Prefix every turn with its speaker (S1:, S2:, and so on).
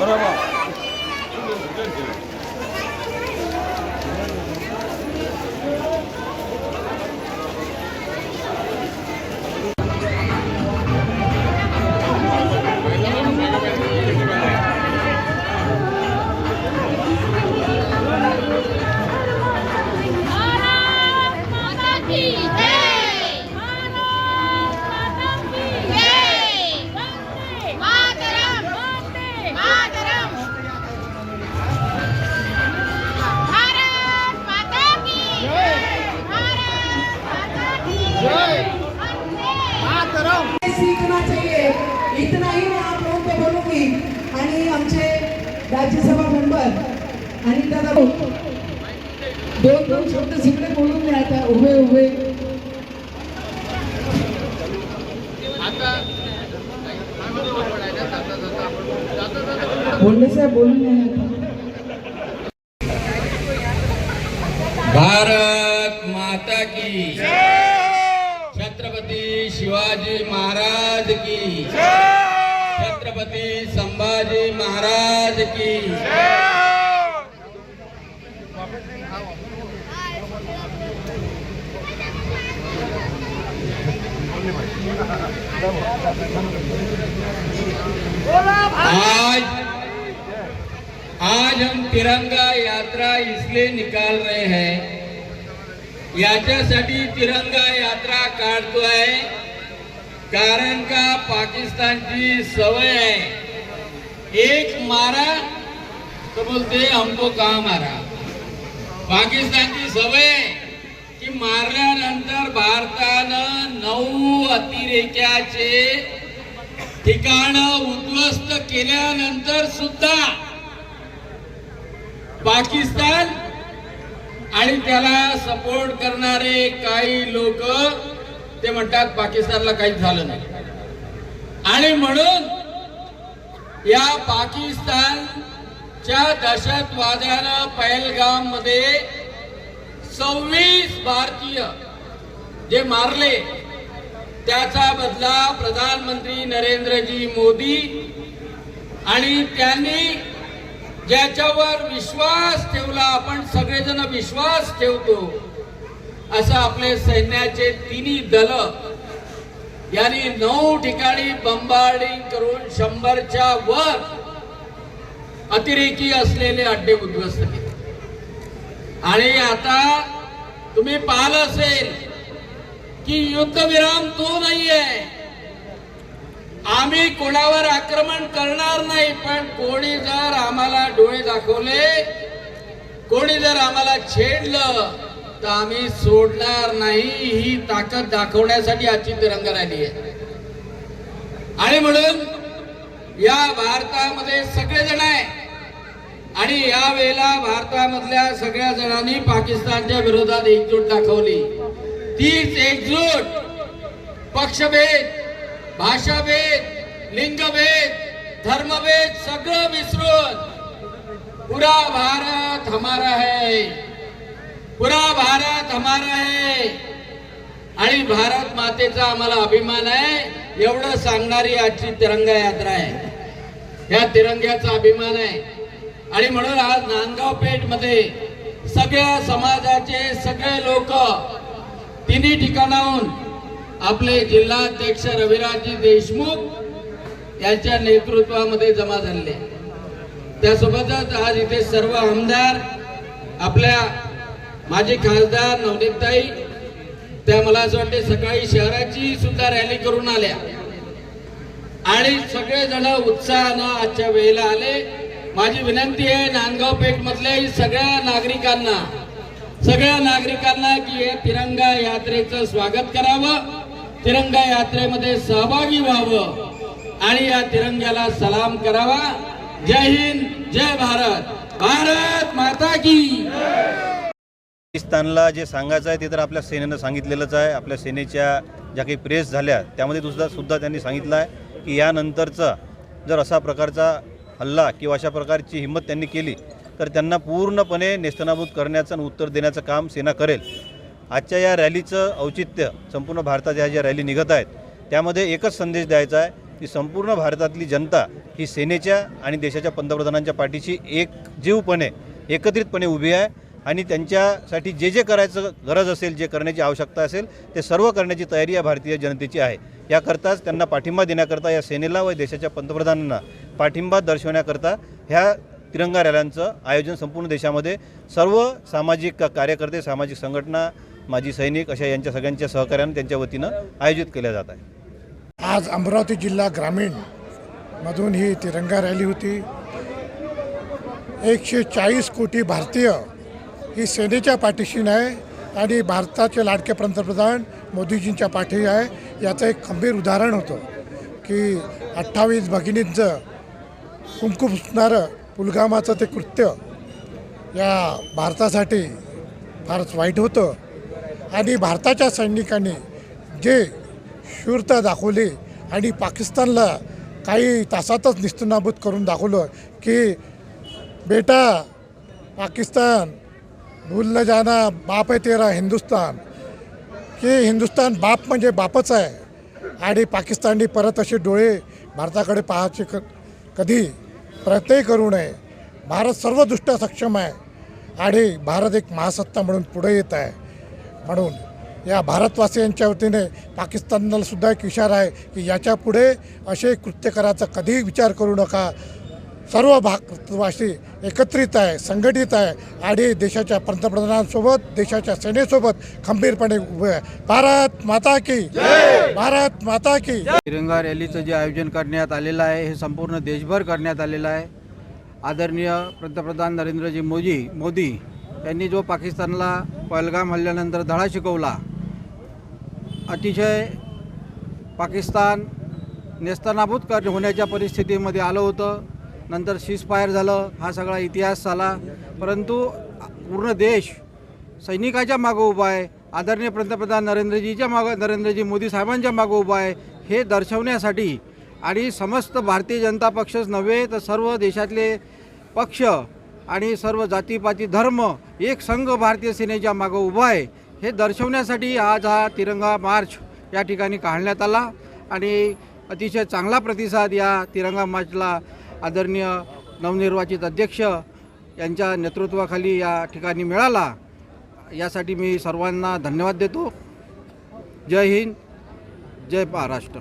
S1: भारत
S2: आणि आमचे राज्यसभा मेंबर आणि दादा दोन दोन शब्द सगळे बोलून द्या आता उभे उभे. बोलले साहेब बोलून द्या
S3: भारत माता की। छत्रपती शिवाजी महाराज की आज आज हम तिरंगा यात्रा इसलिए निकाल रहे हैं। याच्यासाठी तिरंगा यात्रा काढतोय। कारण का पाकिस्तानची सवय आहे एक मारा तो बोलते हमको कहा मारा? पाकिस्तानची सवय की मारल्यानंतर भारतानं नऊ अतिरेक्याचे ठिकाण उद्ध्वस्त केल्यानंतर सुद्धा पाकिस्तान आणि त्याला सपोर्ट करणारे काही लोक ते म्हणतात पाकिस्तानला काहीच झालं नाही. आणि म्हणून या पाकिस्तानच्या दहशतवाद्यानं पहलगाममध्ये सव्वीस भारतीय जे मारले त्याचा बदला प्रधानमंत्री नरेंद्रजी मोदी आणि त्यांनी ज्याच्यावर विश्वास ठेवला आपण सगळेजण विश्वास ठेवतो असं आपले सैन्याचे तिन्ही दल यांनी नऊ ठिकाणी बंबार्डिंग करून शंभरच्या वर अतिरेकी असलेले अड्डे उद्ध्वस्त केले. आणि आता तुम्ही पाहिलं असेल की युद्धविराम तो नाहीये. आम्ही कोणावर आक्रमण करणार नाही पण कोणी जर आम्हाला डोळे दाखवले कोणी जर आम्हाला छेडलं तर आम्ही सोडणार नाही ही ताकद दाखवण्यासाठी आजची तिरंगा रॅली आहे. आणि म्हणून या भारतामध्ये सगळेजण आहे. आणि या वेळेला भारतामधल्या सगळ्या जणांनी पाकिस्तानच्या विरोधात एकजूट दाखवली. तीच एकजूट पक्षभेद भाषाभेद लिंगभेद धर्मभेद सगळं विसरून पुरा भारत हमारा है. भारत हमारा है। आणि भारत मातेचा आम्हाला अभिमान आहे. एवढं सांगणारी आजची तिरंगा यात्रा आहे. या तिरंग्याचा अभिमान आहे. आणि म्हणून आज नांदगाव पेठमध्ये सगळ्या समाजाचे सगळे लोक तिन्ही ठिकाणाहून आपले जिल्हाध्यक्ष रविराजजी देशमुख यांच्या नेतृत्वामध्ये जमा झाले त्यासोबतच आज इथे सर्व आमदार आपल्या माझे खासदार नवनीतताई त्या मला असं वाटते सकाळी शहराची सुद्धा रॅली करून आल्या. आणि सगळेजण उत्साहानं आजच्या वेळेला आले. माझी विनंती आहे नांदगाव पेठ मधल्या सगळ्या नागरिकांना सगळ्या नागरिकांना की हे तिरंगा यात्रेचं स्वागत करावं तिरंगा यात्रेमध्ये सहभागी व्हावं आणि या तिरंग्याला सलाम करावा. जय हिंद जय भारत. भारत माता की
S4: पाकिस्तानला जे सांगायचं आहे ते तर आपल्या सेनेनं सांगितलेलंच आहे. आपल्या सेनेच्या ज्या काही प्रेस झाल्या त्यामध्ये सुद्धा सुद्धा त्यांनी सांगितलं आहे की यानंतरचा जर असा प्रकारचा हल्ला किंवा अशा प्रकारची हिंमत त्यांनी केली तर त्यांना पूर्णपणे नेस्तनाबूत करण्याचं आणि उत्तर देण्याचं काम सेना करेल. आजच्या या रॅलीचं औचित्य संपूर्ण भारतात ह्या ज्या रॅली निघत आहेत त्यामध्ये एकच संदेश द्यायचा आहे की संपूर्ण भारतातली जनता ही सेनेच्या आणि देशाच्या पंतप्रधानांच्या पाठीशी एकजीवपणे एकत्रितपणे उभी आहे. आणि त्यांच्यासाठी जे जे करायचं गरज असेल जे करण्याची आवश्यकता असेल ते सर्व करण्याची तयारी या भारतीय जनतेची आहे. याकरताच त्यांना पाठिंबा देण्याकरता या सेनेला व देशाच्या पंतप्रधानांना पाठिंबा दर्शवण्याकरता ह्या तिरंगा रॅल्यांचं आयोजन संपूर्ण देशामध्ये सर्व सामाजिक कार्यकर्ते सामाजिक संघटना माजी सैनिक अशा यांच्या सगळ्यांच्या सहकार्यानं त्यांच्या वतीनं आयोजित केल्या जात आहे
S5: आज अमरावती जिल्हा ग्रामीण मधून ही तिरंगा रॅली होती. एकशे चाळीस कोटी भारतीय ही सेनेच्या पाठीशी नाही आणि भारताचे लाडके पंतप्रधान मोदीजींच्या पाठी आहे. याचं एक खंबीर उदाहरण होतं की अठ्ठावीस भगिनींचं कुंकू पुसणारं पुलगामाचं ते कृत्य या भारतासाठी फारच वाईट होतं. आणि भारताच्या सैनिकांनी जे शूरता दाखवली आणि पाकिस्तानला काही तासातच निस्तनाबूत करून दाखवलं की बेटा पाकिस्तान भूल न जाना बाप आहे तेरा हिंदुस्तान. की हिंदुस्तान बाप म्हणजे बापच आहे. आणि पाकिस्ताननी परत असे डोळे भारताकडे पाहायचे क कधी प्रयत्नही करू नये. भारत सर्वदृष्ट्या सक्षम आहे. आणि भारत एक महासत्ता म्हणून पुढे येत आहे. म्हणून या भारतवासियांच्या वतीने पाकिस्तानला सुद्धा एक इशारा आहे की याच्यापुढे असे कृत्य करायचा कधीही विचार करू नका. सर्व भागवासी एकत्रित आहे संघटित आहे. आणि देशाच्या पंतप्रधानांसोबत देशाच्या सेनेसोबत खंबीरपणे उभे आहे. भारत माता की भारत माता की
S6: तिरंगा रॅलीचं जे आयोजन करण्यात आलेलं आहे हे संपूर्ण देशभर करण्यात आलेलं आहे. आदरणीय पंतप्रधान नरेंद्रजी मोदी मोदी यांनी जो पाकिस्तानला पहलगाम हल्ल्यानंतर धडा शिकवला अतिशय पाकिस्तान नेस्तनाभूत कर होण्याच्या परिस्थितीमध्ये आलं होतं. नंतर सीजफायर झालं हा सगळा इतिहास झाला. परंतु पूर्ण देश सैनिकाच्या मागं उभा आहे. आदरणीय पंतप्रधान नरेंद्रजीच्या मागं नरेंद्रजी मोदी साहेबांच्या मागं उभा आहे. हे दर्शवण्यासाठी आणि समस्त भारतीय जनता पक्षच नव्हे तर सर्व देशातले पक्ष आणि सर्व जातीपाती धर्म एक संघ भारतीय सेनेच्या मागं उभा आहे. हे दर्शवण्यासाठी आज हा तिरंगा मार्च या ठिकाणी काढण्यात आला. आणि अतिशय चांगला प्रतिसाद या तिरंगा मार्चला आदरणीय नवनिर्वाचित अध्यक्ष यांच्या नेतृत्वाखाली या ठिकाणी मिळाला यासाठी मी सर्वांना धन्यवाद देतो. जय हिंद जय महाराष्ट्र.